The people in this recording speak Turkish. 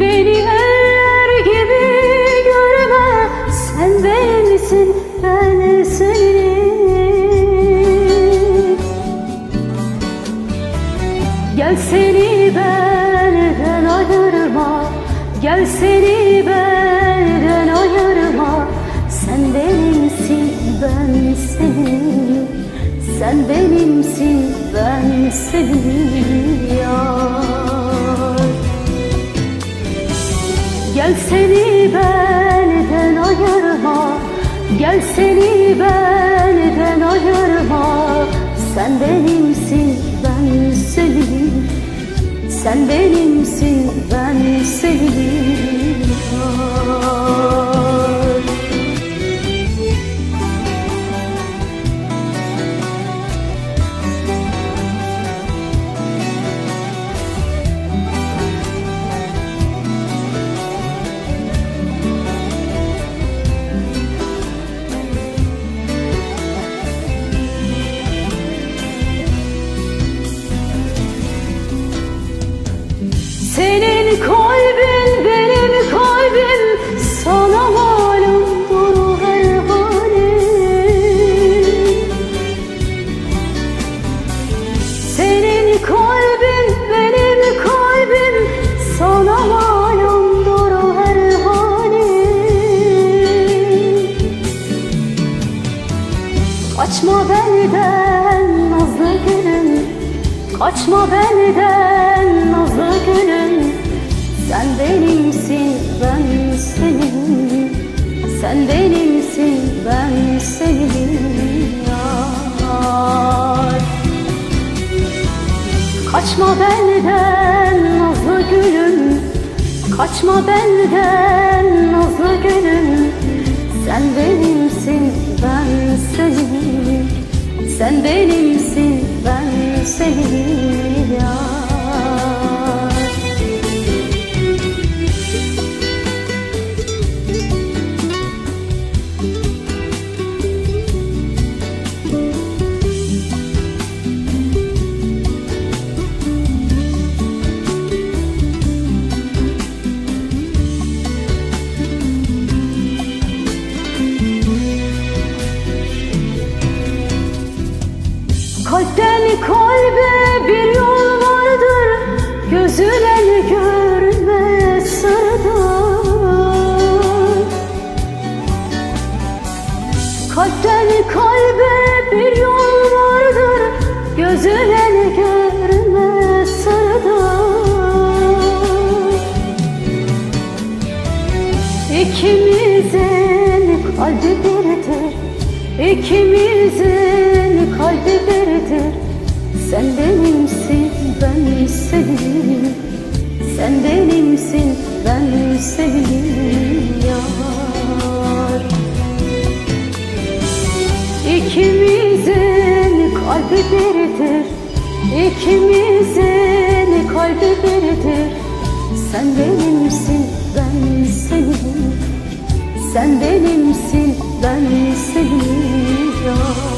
Beni her gibi görme. Sen benimsin ben seni Gel seni benden ayırma. Gel seni benden ayırma. Sen benimsin ben senin. Sen benimsin ben senin. Ya. Gel seni benden ayırma. Gel seni benden ayırma. Sen benimsin Kaçma benden nazlı gülüm Kaçma benden nazlı gülüm Sen benimsin ben senin. Sen benimsin ben senin. Yar Kaçma benden nazlı gülüm Kaçma benden nazlı gülüm Sen benimsin Sen benimsin ben senin kalbe bir yol vardır. Gözülen görme sırdır Kalpten kalbe bir yol vardır. Gözülen görme sırdır İkimizin kalbi birdir. İkimizin kalbi Sen benimsin ben senin. Sen benimsin ben senin yar. İkimizin kalbi birdir İkimizin kalbi birdir Sen benimsin ben senin. Sen benimsin ben senin yar